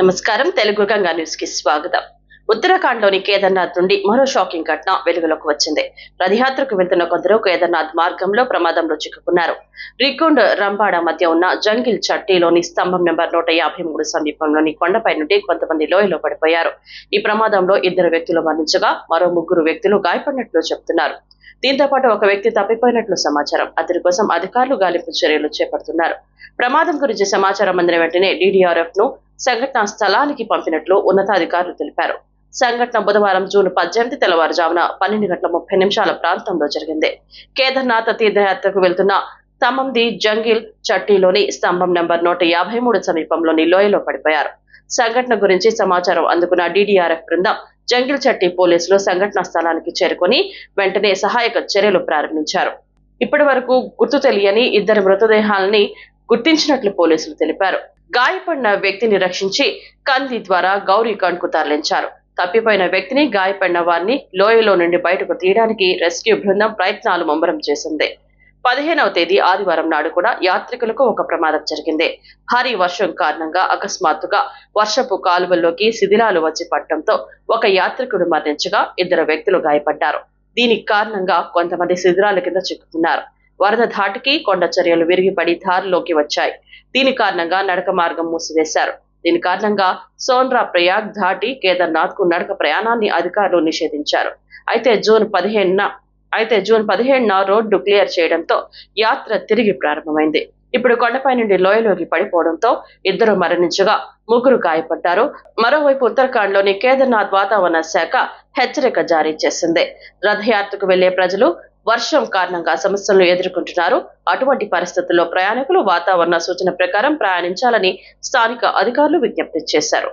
నమస్కారం. తెలుగు గంగా న్యూస్కి స్వాగతం. ఉత్తరాఖండ్లోని కేదార్నాథ్ నుండి మరో షాకింగ్ ఘటన వెలుగులోకి వచ్చింది. రథయాత్రకు వెళ్తున్న కొందరు కేదార్నాథ్ మార్గంలో ప్రమాదంలో చిక్కుకున్నారు. రికుండ్ రంబాడ మధ్య ఉన్న జంగిల్ చట్టీలోని స్తంభం నెంబర్ నూట యాభై మూడు సమీపంలోని కొండపై నుండి కొంతమంది లోయలో పడిపోయారు. ఈ ప్రమాదంలో ఇద్దరు వ్యక్తులు మరణించగా మరో ముగ్గురు వ్యక్తులు గాయపడినట్లు చెబుతున్నారు దీంతో పాటు ఒక వ్యక్తి తప్పిపోయినట్లు సమాచారం. అతని కోసం అధికారులు గాలింపు చర్యలు చేపడుతున్నారు. ప్రమాదం గురించి సమాచారం అందిన వెంటనే డీడీఆర్ఎఫ్ను సంఘటన స్థలానికి పంపినట్లు ఉన్నతాధికారులు తెలిపారు. సంఘటన బుధవారం జూన్ పద్దెనిమిది తెల్లవారుజామున పన్నెండు గంటల ముప్పై నిమిషాల ప్రాంతంలో జరిగింది. కేదార్నాథ్ తీర్థయాత్రకు వెళ్తున్న తమంది జంగిల్ చట్టీలోని స్తంభం నెంబర్ నూట యాభై మూడు సమీపంలోని లోయలో పడిపోయారు. సంఘటన గురించి సమాచారం అందుకున్న డీడీఆర్ఎఫ్ బృందం జంగిల్ చట్టి పోలీసులు సంఘటనా స్థలానికి చేరుకొని వెంటనే సహాయక చర్యలు ప్రారంభించారు. ఇప్పటి వరకు గుర్తు తెలియని ఇద్దరు మృతదేహాలని గుర్తించినట్లు పోలీసులు తెలిపారు. గాయపడిన వ్యక్తిని రక్షించి కంది ద్వారా గౌరీ కు తరలించారు. తప్పిపోయిన వ్యక్తిని గాయపడిన వారిని లోయలో నుండి బయటకు తీయడానికి రెస్క్యూ బృందం ప్రయత్నాలు ముమ్మరం చేసింది. పదిహేనవ తేదీ ఆదివారం నాడు కూడా యాత్రికులకు ఒక ప్రమాదం జరిగింది. భారీ వర్షం కారణంగా అకస్మాత్తుగా వర్షపు కాలువల్లోకి శిథిలాలు వచ్చి పట్టడంతో ఒక యాత్రికుడు మరణించగా ఇద్దరు వ్యక్తులు గాయపడ్డారు. దీనికి కారణంగా కొంతమంది శిథిరాల కింద చిక్కుకున్నారు. వరద ధాటికి కొండ చర్యలు విరిగిపడి దారిలోకి వచ్చాయి. దీని కారణంగా నడక మార్గం మూసివేశారు. దీని కారణంగా సోన్రా ప్రయాగ్ ధాటి కేదార్నాథ్కు నడక ప్రయాణాన్ని అధికారులు నిషేధించారు. అయితే జూన్ పదిహేనున అయితే జూన్ పదిహేడున రోడ్డు క్లియర్ చేయడంతో యాత్ర తిరిగి ప్రారంభమైంది. ఇప్పుడు కొండపై నుండి లోయలోకి పడిపోవడంతో ఇద్దరు మరణించగా ముగ్గురు గాయపడ్డారు. మరోవైపు ఉత్తరాఖండ్లోని కేదార్నాథ్ వాతావరణ శాఖ హెచ్చరిక జారీ చేసింది. రథయాత్రకు వెళ్ళే ప్రజలు వర్షం కారణంగా సమస్యలను ఎదుర్కొంటున్నారు. అటువంటి పరిస్థితుల్లో ప్రయాణికులు వాతావరణ సూచన ప్రకారం ప్రయాణించాలని స్థానిక అధికారులు విజ్ఞప్తి చేశారు.